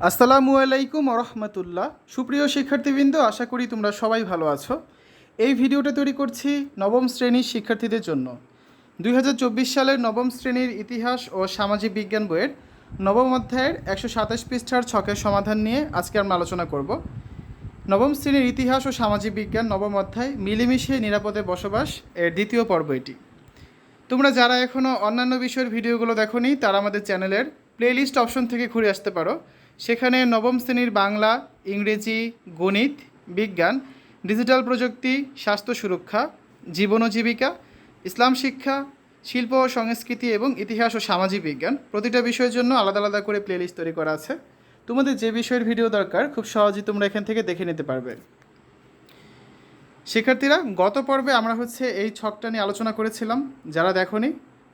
আসসালামু আলাইকুম রহমতুল্লাহ সুপ্রিয় শিক্ষার্থীবৃন্দ, আশা করি তোমরা সবাই ভালো আছো। এই ভিডিওটা তৈরি করছি নবম শ্রেণির শিক্ষার্থীদের জন্য। দুই হাজার চব্বিশ সালের নবম শ্রেণির ইতিহাস ও সামাজিক বিজ্ঞান বইয়ের নবম অধ্যায়ের একশো সাতাশ পৃষ্ঠার ছকের সমাধান নিয়ে আজকে আমরা আলোচনা করব। নবম শ্রেণির ইতিহাস ও সামাজিক বিজ্ঞান নবম অধ্যায় মিলেমিশে নিরাপদে বসবাস এর দ্বিতীয় পর্ব এটি। তোমরা যারা এখনও অন্যান্য বিষয়ের ভিডিওগুলো দেখোনি, তারা আমাদের চ্যানেলের প্লেলিস্ট অপশন থেকে ঘুরে আসতে পারো। সেখানে নবম শ্রেণির বাংলা, ইংরেজি, গণিত, বিজ্ঞান, ডিজিটাল প্রযুক্তি, স্বাস্থ্য সুরক্ষা, জীবন ও জীবিকা, ইসলাম শিক্ষা, শিল্প ও সংস্কৃতি এবং ইতিহাস ও সামাজিক বিজ্ঞান প্রতিটা বিষয়ের জন্য আলাদা আলাদা করে প্লেলিস্ট তৈরি করা আছে। তোমাদের যে বিষয়ের ভিডিও দরকার, খুব সহজেই তোমরা এখান থেকে দেখে নিতে পারবে। শিক্ষার্থীরা, গত পর্বে আমরা হচ্ছে এই ছকটা নিয়ে আলোচনা করেছিলাম। যারা দেখোনি,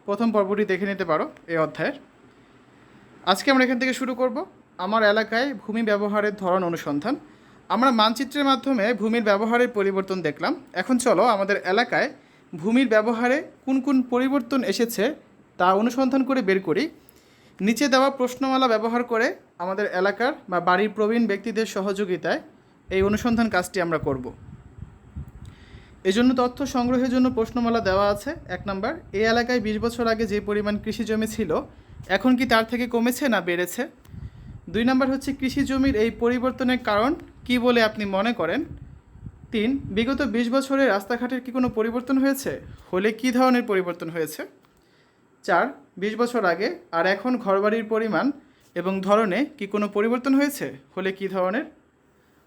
প্রথম পর্বটি দেখে নিতে পারো এই অধ্যায়ের। আজকে আমরা এখান থেকে শুরু করব। আমার এলাকায় ভূমি ব্যবহারের ধরন অনুসন্ধান। আমরা মানচিত্রের মাধ্যমে ভূমির ব্যবহারের পরিবর্তন দেখলাম। এখন চলো আমাদের এলাকায় ভূমির ব্যবহারে কোন কোন পরিবর্তন এসেছে তা অনুসন্ধান করে বের করি। নিচে দেওয়া প্রশ্নমালা ব্যবহার করে আমাদের এলাকার বা বাড়ির প্রবীণ ব্যক্তিদের সহযোগিতায় এই অনুসন্ধান কাজটি আমরা করব। এজন্য তথ্য সংগ্রহের জন্য প্রশ্নমালা দেওয়া আছে। এক নম্বর এই এলাকায় বিশ বছর আগে যে পরিমাণ কৃষি জমি ছিল, এখন কি তার থেকে কমেছে না বেড়েছে? দুই নম্বর হচ্ছে কৃষি জমির এই পরিবর্তনের কারণ কি বলে আপনি মনে করেন? তিন, বিগত বিশ বছরে রাস্তাঘাটের কি কোনো পরিবর্তন হয়েছে? হলে কি ধরনের পরিবর্তন হয়েছে? চার, বিশ বছর আগে আর এখন ঘরবাড়ির পরিমাণ এবং ধরনে কি কোনো পরিবর্তন হয়েছে? হলে কি ধরনের?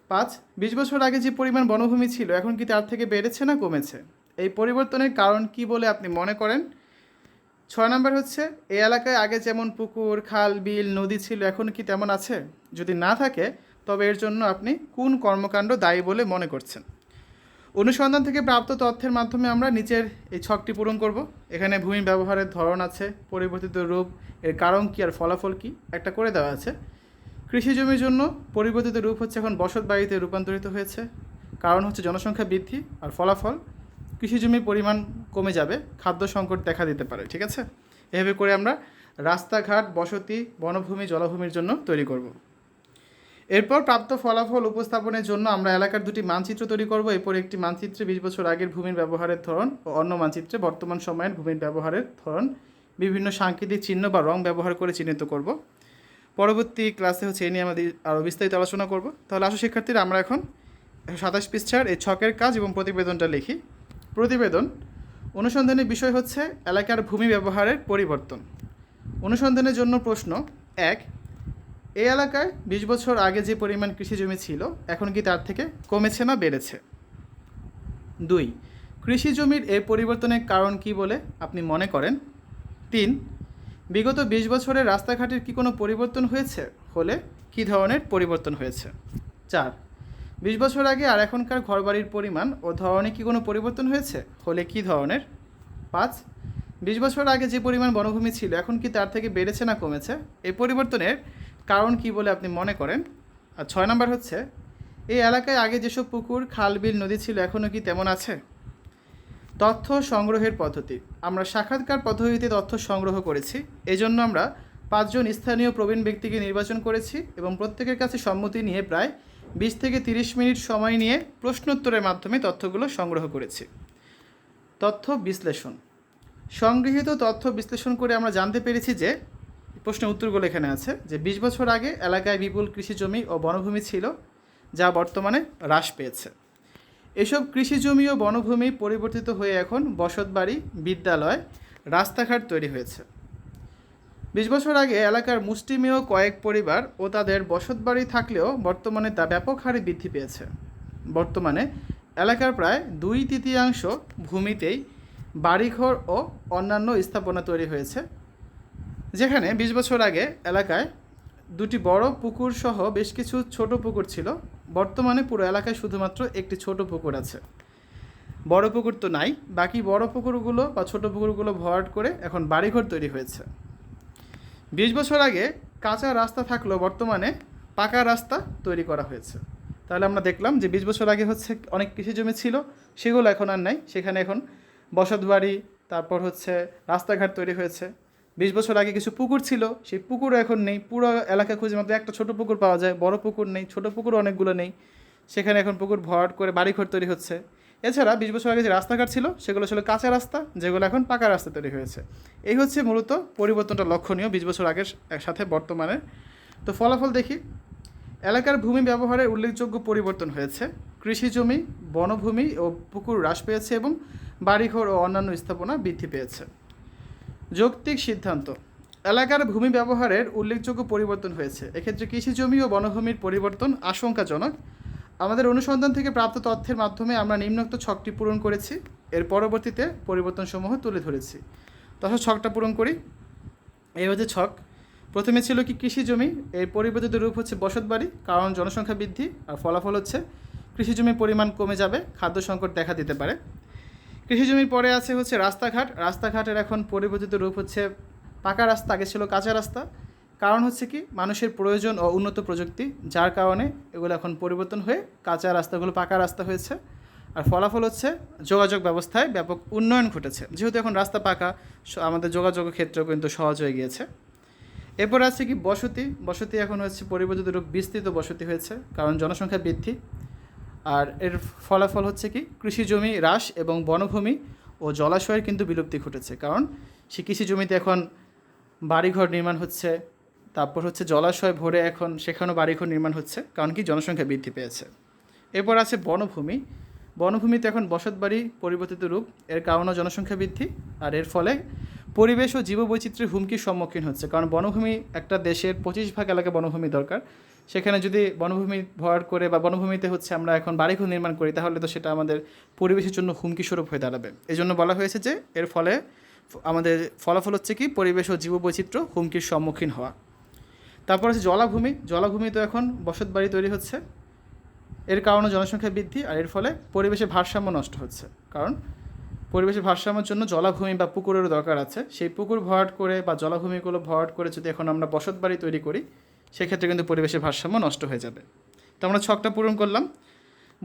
পাঁচ, বিশ বছর আগে যে পরিমাণ বনভূমি ছিল, এখন কি তার থেকে বেড়েছে না কমেছে? এই পরিবর্তনের কারণ কি বলে আপনি মনে করেন? ছয় নম্বর হচ্ছে এই এলাকায় আগে যেমন পুকুর, খাল, বিল, নদী ছিল, এখন কি তেমন আছে? যদি না থাকে, তবে এর জন্য আপনি কোন কর্মকাণ্ড দায়ী বলে মনে করছেন? অনুসন্ধান থেকে প্রাপ্ত তথ্যের মাধ্যমে আমরা নিচের এই ছকটি পূরণ করব। এখানে ভূমি ব্যবহারের ধরন আছে, পরিবর্তিত রূপ, এর কারণ কী আর ফলাফল কী, একটা করে দেওয়া আছে। কৃষি জমির জন্য পরিবর্তিত রূপ হচ্ছে এখন বসত বাড়িতে রূপান্তরিত হয়েছে। কারণ হচ্ছে জনসংখ্যা বৃদ্ধি আর ফলাফল। কৃষি জমির পরিমাণ কমে যাবে, খাদ্য সংকট দেখা দিতে পারে, ঠিক আছে? এভাবে করে আমরা রাস্তাঘাট, বসতি, বনভূমি, জলাভূমির জন্য তৈরি করব। এরপর প্রাপ্ত ফলাফল উপস্থাপনের জন্য আমরা এলাকার দুটি মানচিত্র তৈরি করব। এরপর একটি মানচিত্রে বিশ বছর আগের ভূমির ব্যবহারের ধরন ও অন্য মানচিত্রে বর্তমান সময়ের ভূমির ব্যবহারের ধরন, বিভিন্ন সাংকেতিক চিহ্ন বা রং ব্যবহার করে চিহ্নিত করব। পরবর্তী ক্লাসে হচ্ছে এ নিয়ে আমাদের আরও বিস্তারিত আলোচনা করব। তাহলে আসো শিক্ষার্থীরা, আমরা এখন সাতাশ পৃষ্ঠার এই ছকের কাজ এবং প্রতিবেদনটা লিখি। প্রতিবেদন অনুসন্ধানের বিষয় হচ্ছে এলাকার ভূমি ব্যবহারের পরিবর্তন। অনুসন্ধানের জন্য প্রশ্ন, এক, এই এলাকায় বিশ বছর আগে যে পরিমাণ কৃষি জমি ছিল, এখন কি তার থেকে কমেছে না বেড়েছে? দুই, কৃষি জমির এই পরিবর্তনের কারণ কি বলে আপনি মনে করেন? তিন, বিগত বিশ বছরের রাস্তাঘাটের কি কোনো পরিবর্তন হয়েছে? হলে কি ধরনের পরিবর্তন হয়েছে? চার বিশ বছর আগে আর এখনকার ঘরবাড়ির পরিমাণ ও ধরনে কি কোনো পরিবর্তন হয়েছে? হলে কি ধরনের? পাঁচ, বিশ বছর আগে যে পরিমাণ বনভূমি ছিল, এখন কি তার থেকে বেড়েছে না কমেছে? এই পরিবর্তনের কারণ কি বলে আপনি মনে করেন? আর ছয় নম্বর হচ্ছে, এই এলাকায় আগে যেসব পুকুর, খাল, বিল, নদী ছিল এখনও কি তেমন আছে? তথ্য সংগ্রহের পদ্ধতি। আমরা সাক্ষাৎকার পদ্ধতিতে তথ্য সংগ্রহ করেছি। এজন্য আমরা পাঁচজন স্থানীয় প্রবীণ ব্যক্তিকে নির্বাচন করেছি এবং প্রত্যেকের কাছে সম্মতি নিয়ে প্রায় বিশ থেকে তিরিশ মিনিট সময় নিয়ে প্রশ্নোত্তরের মাধ্যমে তথ্যগুলো সংগ্রহ করেছি। তথ্য বিশ্লেষণ। সংগৃহীত তথ্য বিশ্লেষণ করে আমরা জানতে পেরেছি যে, প্রশ্নের উত্তরগুলো এখানে আছে, যে বিশ বছর আগে এলাকায় বিপুল কৃষি জমি ও বনভূমি ছিল, যা বর্তমানে হ্রাস পেয়েছে। এসব কৃষি জমি ও বনভূমি পরিবর্তিত হয়ে এখন বসতবাড়ি, বিদ্যালয়, রাস্তাঘাট তৈরি হয়েছে। বিশ বছর আগে এলাকার মুষ্টিমেয় কয়েক পরিবার ও তাদের বসতবাড়ি থাকলেও বর্তমানে তা ব্যাপক হারে বৃদ্ধি পেয়েছে। বর্তমানে এলাকার প্রায় দুই তৃতীয়াংশ ভূমিতেই বাড়িঘর ও অন্যান্য স্থাপনা তৈরি হয়েছে। যেখানে বিশ বছর আগে এলাকায় দুটি বড় পুকুর সহ বেশ কিছু ছোট পুকুর ছিল। বর্তমানে পুরো এলাকায় শুধুমাত্র একটি ছোট পুকুর আছে। বড় পুকুর তো নাই, বাকি বড় পুকুরগুলো বা ছোট পুকুরগুলো ভরাট করে এখন বাড়িঘর তৈরি হয়েছে। বিশ বছর আগে কাঁচা রাস্তা থাকলেও বর্তমানে পাকা রাস্তা তৈরি করা হয়েছে। তাহলে আমরা দেখলাম যে বিশ বছর আগে হচ্ছে অনেক কৃষি জমি ছিল, সেগুলো এখন আর নাই। সেখানে এখন বসত বাড়ি, তারপর হচ্ছে রাস্তাঘাট তৈরি হয়েছে। বিশ বছর আগে কিছু পুকুর ছিল, সেই পুকুরও এখন নেই। পুরো এলাকা খুঁজে মাত্র একটা ছোট পুকুর পাওয়া যায়। বড় পুকুর নেই, ছোট পুকুর অনেকগুলো নেই। সেখানে এখন পুকুর ভরাট করে বাড়িঘর তৈরি হচ্ছে। এছাড়া বিশ বছর আগে যে রাস্তাঘাট ছিল, সেগুলো ছিল কাঁচা রাস্তা, যেগুলো এখন পাকা রাস্তা তৈরি হয়েছে। এই হচ্ছে মূলত পরিবর্তনটা লক্ষণীয় বিশ বছর আগের সাথে বর্তমানে। তো ফলাফল দেখি। এলাকার ভূমি ব্যবহারের উল্লেখযোগ্য পরিবর্তন হয়েছে। কৃষি জমি, বনভূমি ও পুকুর হ্রাস পেয়েছে এবং বাড়িঘর ও অন্যান্য স্থাপনা বৃদ্ধি পেয়েছে। যৌক্তিক সিদ্ধান্ত। এলাকার ভূমি ব্যবহারের উল্লেখযোগ্য পরিবর্তন হয়েছে। এক্ষেত্রে কৃষি জমি ও বনভূমির পরিবর্তন আশঙ্কাজনক। আমাদের অনুসন্ধান থেকে প্রাপ্ত তথ্যের মাধ্যমে আমরা নিম্নোক্ত ছকটি পূরণ করেছি। এর পরবর্তীতে পরিবর্তনসমূহ তুলে ধরেছি। তখন ছকটা পূরণ করি। এই হচ্ছে ছক। প্রথমে ছিল কি কৃষি জমি। এর পরিবর্তিত রূপ হচ্ছে বসতবাড়ি কারণ জনসংখ্যা বৃদ্ধি আর ফলাফল হচ্ছে কৃষি জমির পরিমাণ কমে যাবে, খাদ্য সংকট দেখা দিতে পারে। কৃষি জমির পরে আছে হচ্ছে রাস্তাঘাট। রাস্তাঘাটের এখন পরিবর্তিত রূপ হচ্ছে পাকা রাস্তা, আগে ছিল কাঁচা রাস্তা। কারণ হচ্ছে কি, মানুষের প্রয়োজন ও উন্নত প্রযুক্তি, যার কারণে এগুলো এখন পরিবর্তন হয়ে কাঁচা রাস্তাগুলো, পাকা রাস্তা হয়েছে। আর ফলাফল হচ্ছে যোগাযোগ ব্যবস্থায় ব্যাপক উন্নয়ন ঘটেছে। যেহেতু এখন রাস্তা পাকা আমাদের যোগাযোগের ক্ষেত্রেও কিন্তু সহজ হয়ে গিয়েছে। এরপর আছে কি, বসতি। বসতি এখন হচ্ছে পরিবর্তিত রূপ বিস্তৃত বসতি হয়েছে, কারণ জনসংখ্যা বৃদ্ধি। আর এর ফলাফল হচ্ছে কি, কৃষি জমি হ্রাস এবং বনভূমি ও জলাশয়ের কিন্তু বিলুপ্তি ঘটেছে। কারণ সে কৃষি জমিতে এখন বাড়িঘর নির্মাণ হচ্ছে তারপর হচ্ছে জলাশয় ভরে এখন সেখানেও বাড়িঘর নির্মাণ হচ্ছে, কারণ কি জনসংখ্যা বৃদ্ধি পেয়েছে। এরপর আছে বনভূমি। বনভূমিতে এখন বসতবাড়ি পরিবর্তিত রূপ, এর কারণেও জনসংখ্যা বৃদ্ধি, আর এর ফলে পরিবেশ ও জীববৈচিত্র্যের হুমকির সম্মুখীন হচ্ছে, কারণ বনভূমি একটা দেশের পঁচিশ ভাগ এলাকা বনভূমি দরকার। সেখানে যদি বনভূমি ভর করে বা বনভূমিতে হচ্ছে আমরা এখন বাড়িঘর নির্মাণ করি, তাহলে তো সেটা আমাদের পরিবেশের জন্য হুমকি স্বরূপ হয়ে দাঁড়াবে। এই জন্য বলা হয়েছে যে, এর ফলে আমাদের ফলাফল হচ্ছে কি, পরিবেশ ও জীববৈচিত্র্য হুমকির সম্মুখীন হওয়া। তারপর আছে জলাভূমি। জলাভূমি তো এখন বসত বাড়ি তৈরি হচ্ছে। এর কারণে জনসংখ্যা বৃদ্ধি আর এর ফলে পরিবেশের ভারসাম্য নষ্ট হচ্ছে। কারণ পরিবেশের ভারসাম্যের জন্য জলাভূমি বা পুকুরেরও দরকার আছে। সেই পুকুর ভরাট করে বা জলাভূমিগুলো ভরাট করে যদি এখন আমরা বসত বাড়ি তৈরি করি, সেক্ষেত্রে কিন্তু পরিবেশের ভারসাম্য নষ্ট হয়ে যাবে। তো আমরা ছকটা পূরণ করলাম।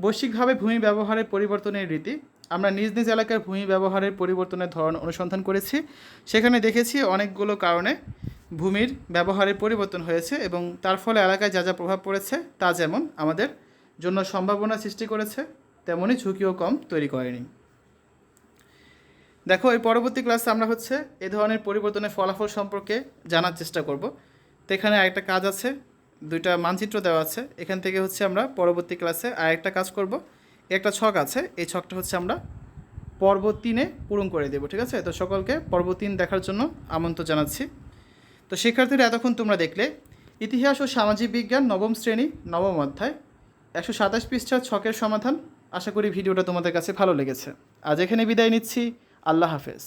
বৈশ্বিকভাবে ভূমি ব্যবহারের পরিবর্তনের রীতি। আমরা নিজ নিজ এলাকার ভূমি ব্যবহারের পরিবর্তনের ধরন অনুসন্ধান করেছি। সেখানে দেখেছি অনেকগুলো কারণে ভূমির ব্যবহারের পরিবর্তন হয়েছে এবং তার ফলে এলাকায় যা যা প্রভাব পড়েছে তা যেমন আমাদের জন্য সম্ভাবনা সৃষ্টি করেছে তেমনই ঝুঁকিও কম তৈরি করেনি। দেখো, এই পরবর্তী ক্লাসে আমরা হচ্ছে এ ধরনের পরিবর্তনের ফলাফল সম্পর্কে জানার চেষ্টা করব। তো এখানে আরেকটা কাজ আছে, দুইটা মানচিত্র দেওয়া আছে। এখান থেকে হচ্ছে আমরা পরবর্তী ক্লাসে আরেকটা কাজ করব। একটা ছক আছে, এই ছকটা হচ্ছে আমরা পর্ব তিনে পূরণ করে দেবো, ঠিক আছে? তো সকলকে পর্ব তিন দেখার জন্য আমন্ত্রণ জানাচ্ছি। তো শিক্ষার্থীরা, এতক্ষণ তোমরা দেখলে, ইতিহাস ও সামাজিক বিজ্ঞান নবম শ্রেণি, নবম অধ্যায়, একশো সাতাশ পৃষ্ঠার ছকের সমাধান। আশা করি ভিডিওটা তোমাদের কাছে ভালো লেগেছে। আজ এখানে বিদায় নিচ্ছি। আল্লাহ হাফেজ।